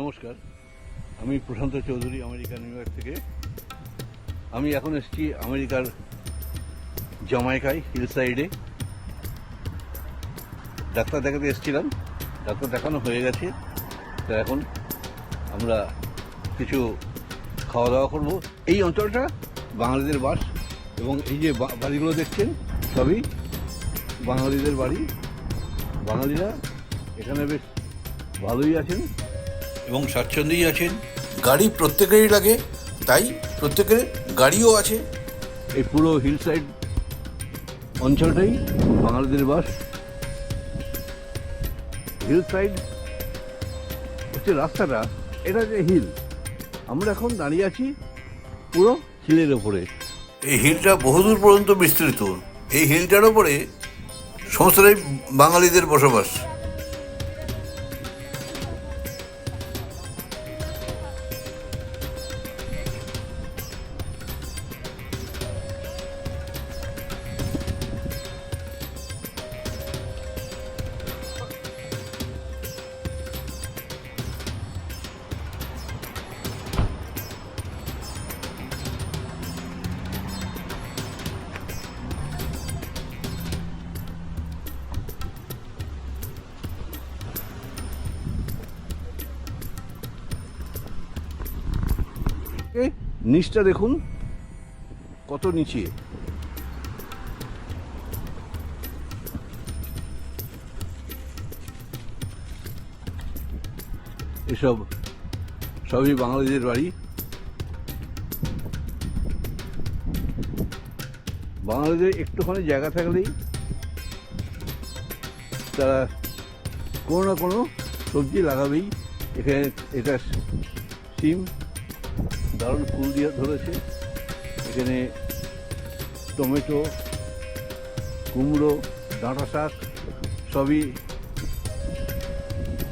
নমস্কার, আমি Prashant Chowdhury, America, New York থেকে। আমি এখন এসেছি আমেরিকার জামাইকায় হিল সাইডে ডাক্তার দেখাতে এসেছিলাম, ডাক্তার দেখানো হয়ে গেছে। তো এখন আমরা কিছু খাওয়া দাওয়া করব। এই অঞ্চলটা বাঙালিদের বাস, এবং এই যে বাড়িগুলো দেখছেন, সবই বাঙালিদের বাড়ি। বাঙালিরা এখানে বেশ ভালোই আছেন। এবং স্বাচ্ছন্দ্যেই আছেন। গাড়ি প্রত্যেকেরই লাগে তাই প্রত্যেকের গাড়িও আছে। এই পুরো হিল সাইড অঞ্চলটাই বাঙালিদের বাস। হিল সাইড হচ্ছে রাস্তাটা এটা যে হিল আমরা এখন দাঁড়িয়ে আছি পুরো হিলের ওপরে। এই হিলটা বহুদূর পর্যন্ত বিস্তৃত। এই হিলটার ওপরে সমস্তটাই বাঙালিদের বসবাস। এ, নিচটা দেখুন কত নিচে। এসব সবই বাঙালিদের বাড়ি। বাঙালিদের একটুখানি জায়গা থাকলেই তারা কোনো না কোনো সবজি লাগাবেই। এখানে এটা সিম দারুণ ফুল দিয়ে ধরেছে। এখানে টমেটো, কুমড়ো, ডাঁটা শাক সবই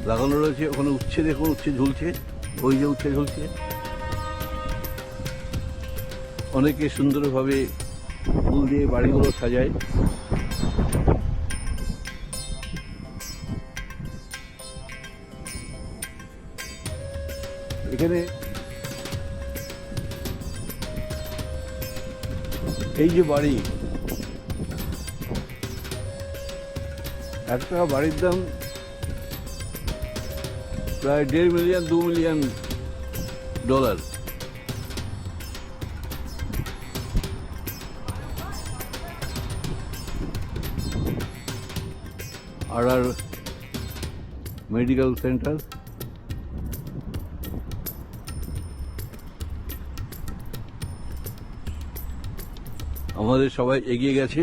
লাগানো রয়েছে। ওখানে উচ্ছে দেখুন উচ্ছে ঝুলছে। ওই যে উচ্ছে ঝুলছে। অনেকে সুন্দরভাবে ফুল দিয়ে বাড়িগুলো সাজায়। এখানে এই যে বাড়ি একটা বাড়ির দাম প্রায় দেড় মিলিয়ন, দু মিলিয়ন ডলার। আর আর মেডিকেল সেন্টার আমাদের সবাই এগিয়ে গেছে।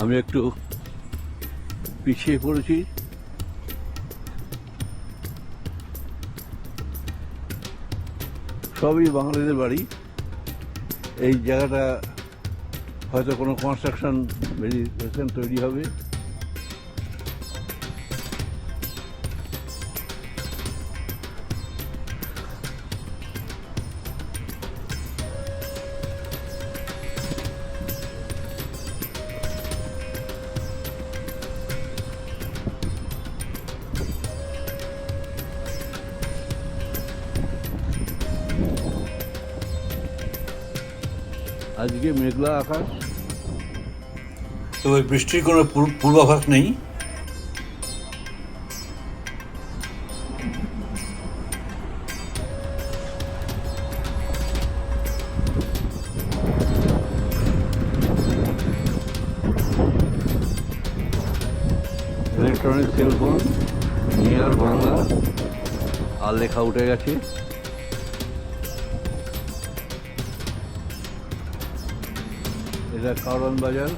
আমি একটু পিছিয়ে পড়েছি। সবই বাঙালিদের বাড়ি। এই জায়গাটা হয়তো কোনো কনস্ট্রাকশন তৈরি হবে। আজকে মেঘলা আকাশ। তবে বৃষ্টির কোনো পূর্বাভাস নেই। Electronic cellphone near Bangla. আর লেখা উঠে গেছে। এটা কারণ বাজার।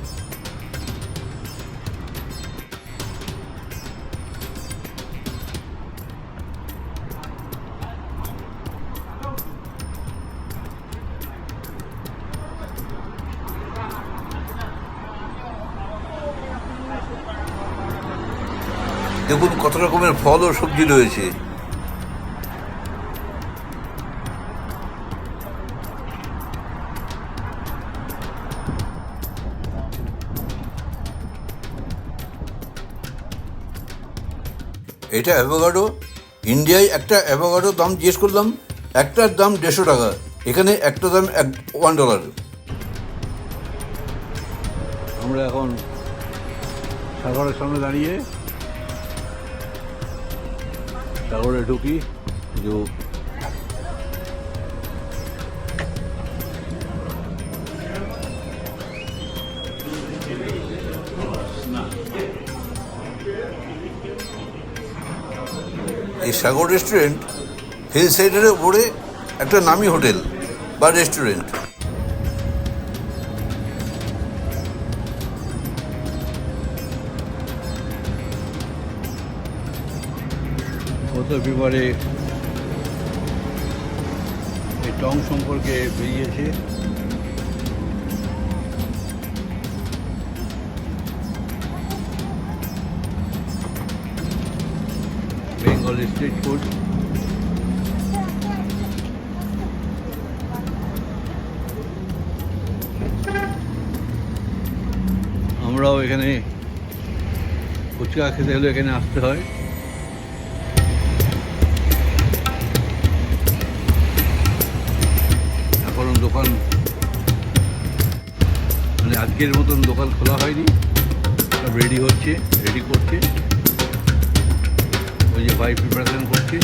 দেখুন কত রকমের ফল ও সবজি রয়েছে। এটা অ্যাভোকাডো ইন্ডিয়ায় একটা অ্যাভোকাডোর দাম জিজ্ঞেস করলাম, একটার দাম দেড়শো টাকা, এখানে একটা দাম এক ওয়ান ডলার আমরা এখন সাগরের সামনে দাঁড়িয়ে সাগরে ঢুকি যে এই সাগর রেস্টুরেন্ট হিল সাইডের উপরে একটা নামি হোটেল বা রেস্টুরেন্ট গত ফেব্রুয়ারি এই টং সম্পর্কে বেরিয়েছে। Street food. আমরাও এখানে ফুচকা খেতে হলে এখানে আসতে হয়। এখনও দোকান মানে আজকের মতন দোকান খোলা হয়নি। সব রেডি হচ্ছে রেডি করছে। ওই যে ভাই প্রিপারেশন করছে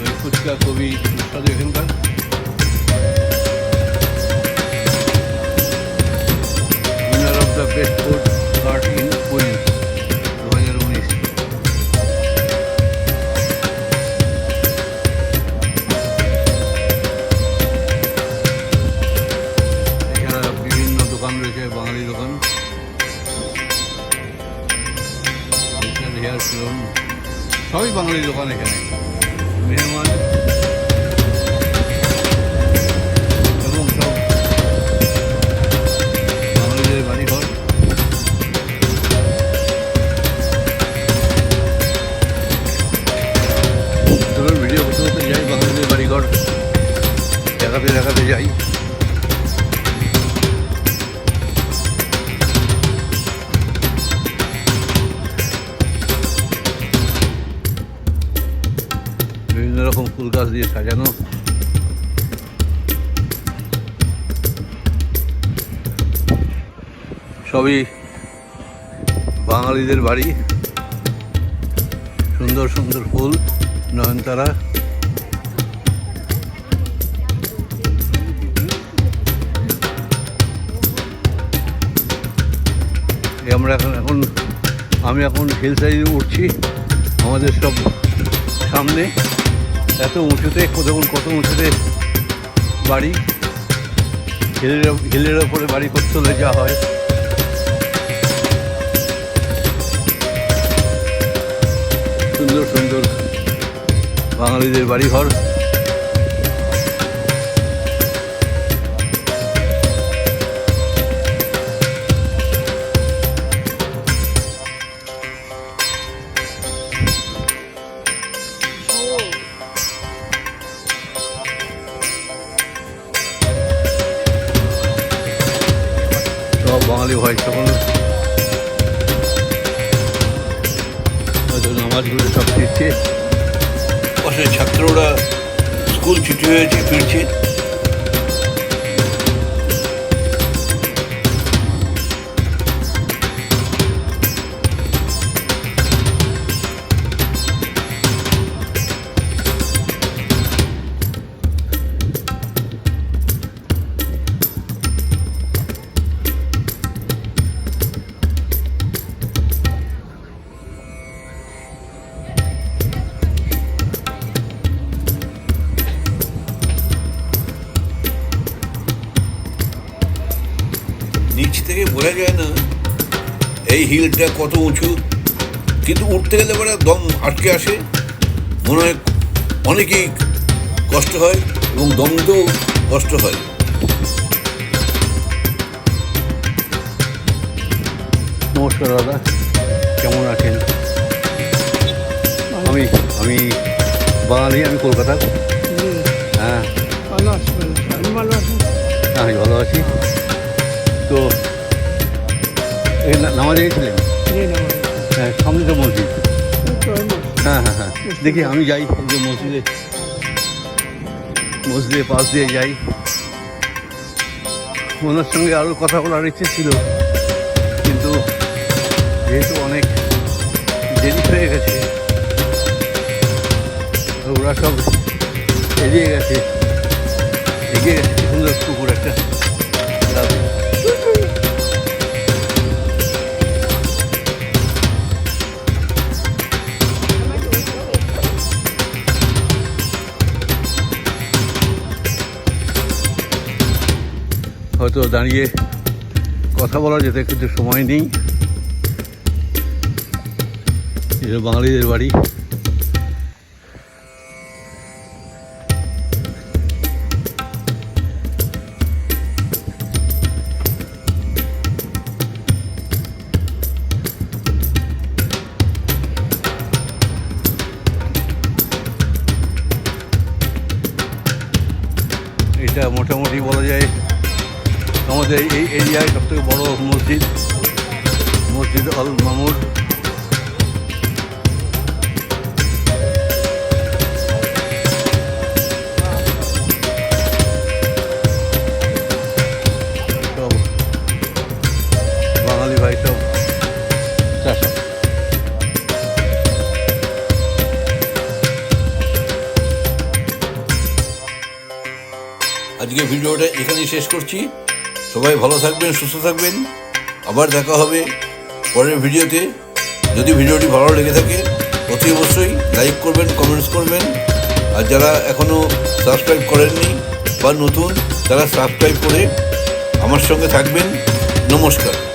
ওই ফুচকা খুবই সুস্বাদু এখানকার winner of the best food দোকান এখানে। মেহমান এবং ভিডিও করতে করতে যাই বাঙালিদের বাড়ি ঘর দেখাতে দেখাতে যাই। রকম ফুল গাছ দিয়ে সাজানো। সবই বাঙালিদের বাড়ি। সুন্দর সুন্দর ফুল, নয়নতারা। আমরা এখন এখন আমি এখন হিল সাইডে উঠছি, আমাদের সব সামনে। এত উঁচুতে, দেখুন কত উঁচুতে বাড়ি। হিলের হিলের ওপরে বাড়ি করতে হলে যা হয়। সুন্দর সুন্দর বাঙালিদের বাড়ি বাঙালি ভাই সকল হয়তো নামাজগুলো সব ফিরছে পাশে ছাত্ররা স্কুল ছুটি হয়েছে ফিরছে। থেকে বোঝা যায় না এই হিলটা কত উঁচু। কিন্তু উঠতে গেলে পরে দম আটকে আসে। মনে হয় অনেকেই কষ্ট হয় এবং দম দিতেও কষ্ট হয়। নমস্কার দাদা কেমন আছেন? আমি আমি বাঙালি আমি কলকাতা। হ্যাঁ। ভালো আছি ভালো আছি। আমি ভালো আছি। আমি ভালো আছি। তো নামাজে গেছিলেন? হ্যাঁ সামনে তো মসজিদ। হ্যাঁ হ্যাঁ হ্যাঁ। দেখি আমি যাই যে মসজিদে মসজিদে পাশ দিয়ে যাই। ওনার সঙ্গে আরও কথা বলার ইচ্ছে ছিল। কিন্তু যেহেতু অনেক দেরি হয়ে গেছে ওরা সব এগিয়ে গেছে। এগিয়ে গেছে সুন্দর পুকুর একটা হয়তো দাঁড়িয়ে কথা বলা যেতে কিন্তু সময় নেই। এটা বাঙালিদের বাড়ি। এটা মোটামুটি বলা যায় আমাদের এই এরিয়ায় সবথেকে বড় মসজিদ মসজিদ মামুর সব বাঙালি ভাই সব আজকে ভিডিওটা এখানেই শেষ করছি। সবাই ভালো থাকবেন, সুস্থ থাকবেন। আবার দেখা হবে পরের ভিডিওতে। যদি ভিডিওটি ভালো লেগে থাকে, অতি অবশ্যই লাইক করবেন, কমেন্টস করবেন। আর যারা এখনও সাবস্ক্রাইব করেননি বা নতুন, তারা সাবস্ক্রাইব করে আমার সঙ্গে থাকবেন। নমস্কার।